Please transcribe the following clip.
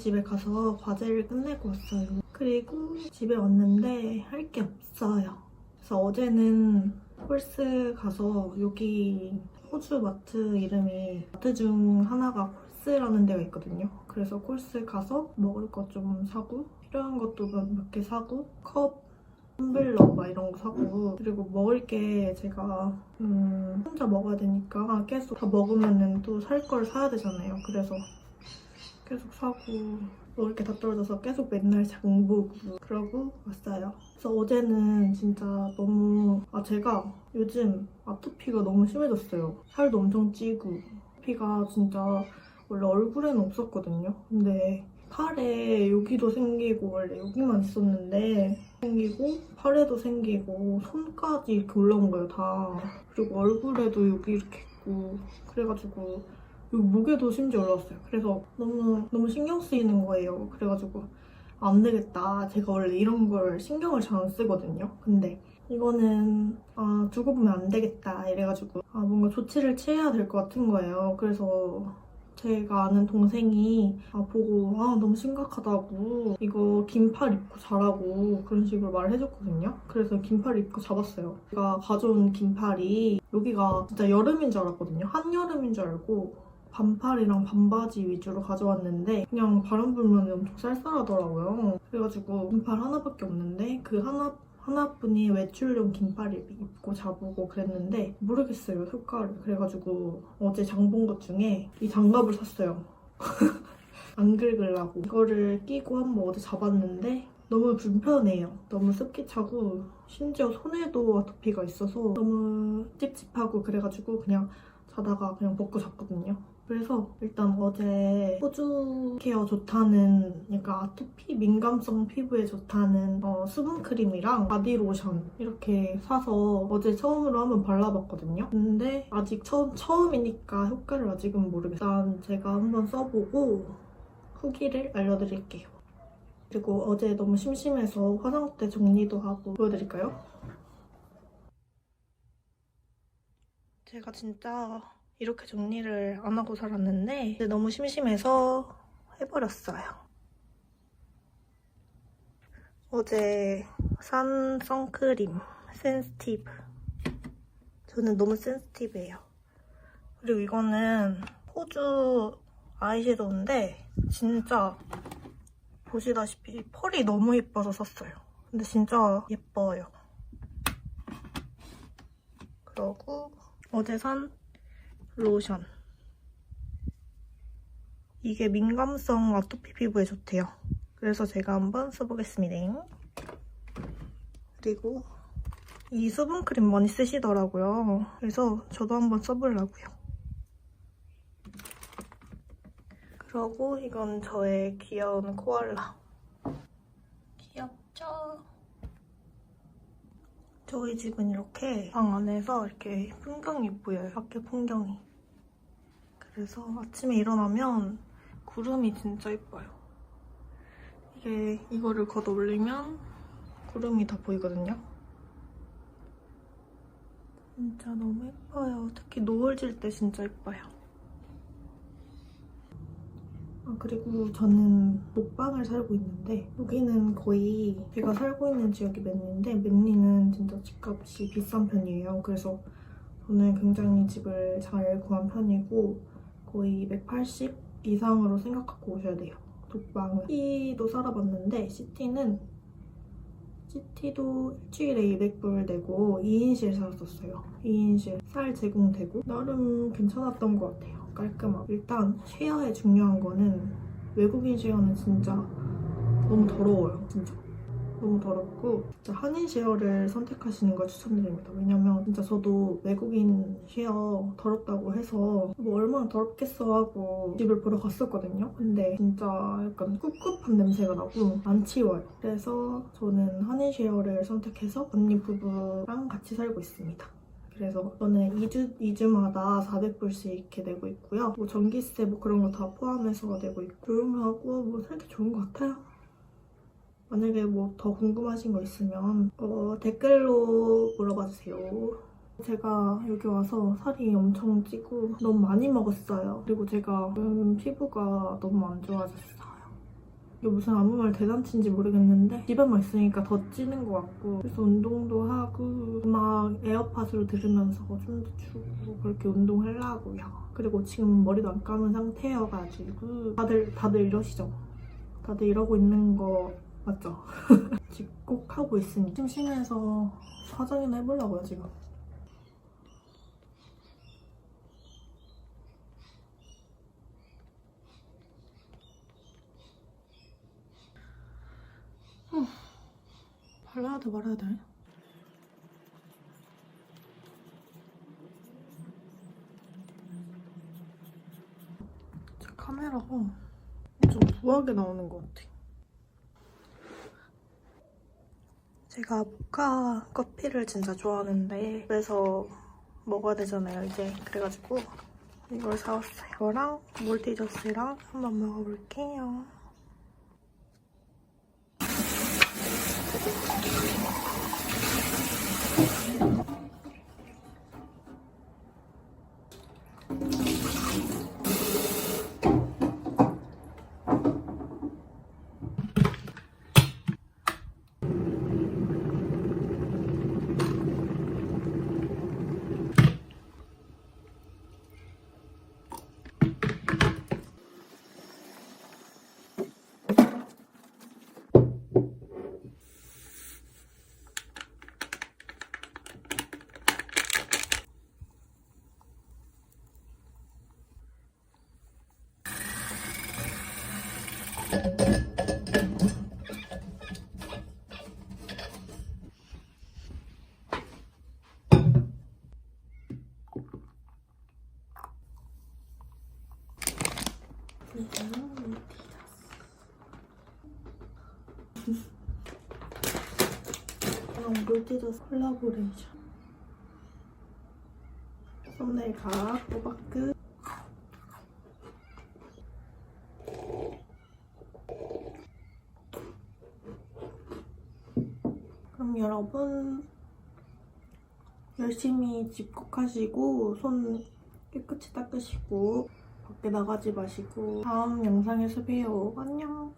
집에 가서 과제를 끝내고 왔어요. 그리고 집에 왔는데 할 게 없어요. 그래서 어제는 콜스 가서 여기 호주 마트 이름이 마트 중 하나가 콜스라는 데가 있거든요. 그래서 콜스 가서 먹을 것 좀 사고 필요한 것도 몇 개 사고 컵 텀블러 막 이런 거 사고 그리고 먹을 게 제가 음, 혼자 먹어야 되니까 계속 다 먹으면은 또살 걸 사야 되잖아요. 그래서 계속 사고 먹을 게 다 떨어져서 계속 맨날 장보고 그러고 왔어요. 그래서 어제는 진짜 너무 아 제가 요즘 아토피가 너무 심해졌어요. 살도 엄청 찌고 아토피가 진짜 원래 얼굴에는 없었거든요. 근데 팔에 여기도 생기고 원래 여기만 있었는데 생기고 팔에도 생기고 손까지 이렇게 올라온 거예요 다. 그리고 얼굴에도 여기 이렇게 있고 그래가지고 여기 목에도 심지어 올라왔어요. 그래서 너무 너무 신경 쓰이는 거예요. 그래가지고 안 되겠다. 제가 원래 이런 걸 신경을 잘 안 쓰거든요. 근데 이거는 아 두고 보면 안 되겠다 이래가지고 아 뭔가 조치를 취해야 될 것 같은 거예요. 그래서 제가 아는 동생이 아, 보고 아 너무 심각하다고 이거 긴팔 입고 자라고 그런 식으로 말을 해줬거든요. 그래서 긴팔 입고 잡았어요. 제가 가져온 긴팔이 여기가 진짜 여름인 줄 알았거든요. 한여름인 줄 알고 반팔이랑 반바지 위주로 가져왔는데 그냥 바람 불면 엄청 쌀쌀하더라고요. 그래가지고 긴팔 하나밖에 없는데 그 하나 하나뿐이 외출용 긴팔 입고 자보고 그랬는데 모르겠어요 효과를. 그래가지고 어제 장 본 것 중에 이 장갑을 샀어요. 안 긁으려고. 이거를 끼고 한번 어디 잡았는데 너무 불편해요. 너무 습기 차고 심지어 손에도 아토피가 있어서 너무 찝찝하고 그래가지고 그냥 자다가 그냥 벗고 잤거든요 그래서 일단 어제 호주 케어 좋다는 약간 아토피 민감성 피부에 좋다는 어, 수분 크림이랑 바디 로션 이렇게 사서 어제 처음으로 한번 발라봤거든요. 근데 아직 처음, 처음이니까 효과를 아직은 모르겠어요. 일단 제가 한번 써보고 후기를 알려드릴게요. 그리고 어제 너무 심심해서 화장대 정리도 하고 보여드릴까요? 제가 진짜 이렇게 정리를 안 하고 살았는데 너무 심심해서 해버렸어요. 어제 산 선크림 센스티브 저는 너무 센스티브해요. 그리고 이거는 호주 아이섀도우인데 진짜 보시다시피 펄이 너무 예뻐서 샀어요. 근데 진짜 예뻐요. 그러고 어제 산 로션. 이게 민감성 아토피 피부에 좋대요. 그래서 제가 한번 써보겠습니다. 그리고 이 수분크림 많이 쓰시더라고요. 그래서 저도 한번 써보려고요. 그리고 이건 저의 귀여운 코알라. 귀엽죠? 저희 집은 이렇게 방 안에서 이렇게 풍경이 보여요. 밖에 풍경이. 그래서 아침에 일어나면 구름이 진짜 예뻐요. 이게 이거를 걷어 올리면 구름이 다 보이거든요. 진짜 너무 예뻐요. 특히 노을 질 때 진짜 예뻐요. 아, 그리고 저는 목방을 살고 있는데 여기는 거의 제가 살고 있는 지역이 맨리인데 맨리는 진짜 집값이 비싼 편이에요. 그래서 저는 굉장히 집을 잘 구한 편이고 거의 180 이상으로 생각하고 오셔야 돼요. 독방은 시티도 살아봤는데 시티는 시티도 일주일에 200불 내고 2인실 살았었어요. 2인실 쌀 제공되고 나름 괜찮았던 것 같아요. 깔끔하고 일단 쉐어에 중요한 거는 외국인 쉐어는 진짜 너무 더러워요. 진짜. 너무 더럽고 진짜 한인 쉐어를 선택하시는 걸 추천드립니다. 왜냐면 진짜 저도 외국인 쉐어 더럽다고 해서 뭐 얼마나 더럽겠어 하고 집을 보러 갔었거든요. 근데 진짜 약간 꿉꿉한 냄새가 나고 안 치워요. 그래서 저는 한인 쉐어를 선택해서 언니 부부랑 같이 살고 있습니다. 그래서 저는 2주, 2주마다 400불씩 이렇게 내고 있고요. 뭐 전기세 뭐 그런 거 다 포함해서 내고 있고 조용하고 뭐 살기 좋은 것 같아요. 만약에 뭐 더 궁금하신 거 있으면 어, 댓글로 물어봐 주세요. 제가 여기 와서 살이 엄청 찌고 너무 많이 먹었어요. 그리고 제가 음, 피부가 너무 안 좋아졌어요. 이게 무슨 아무 말 대잔치인지 모르겠는데 집에만 있으니까 더 찌는 것 같고 그래서 운동도 하고 막 에어팟으로 들으면서 춤도 추고 그렇게 운동하려고요. 그리고 지금 머리도 안 감은 상태여가지고 다들 다들 이러시죠? 다들 이러고 있는 거 맞죠? 집콕하고 있으니 심심해서 화장이나 해보려고요 지금. 발라야 돼 말아야 돼? 제 카메라가 좀 부하게 나오는 것 같아. 제가 모카 커피를 진짜 좋아하는데 그래서 먹어야 되잖아요 이제 그래가지고 이걸 사왔어요. 이거랑 몰티저스랑 한번 먹어볼게요. 이거는 이건 몰티저스 콜라보레이션. 썸네일 각 꼬박끝 여러분 열심히 집콕하시고 손 깨끗이 닦으시고 밖에 나가지 마시고 다음 영상에서 봬요. 안녕.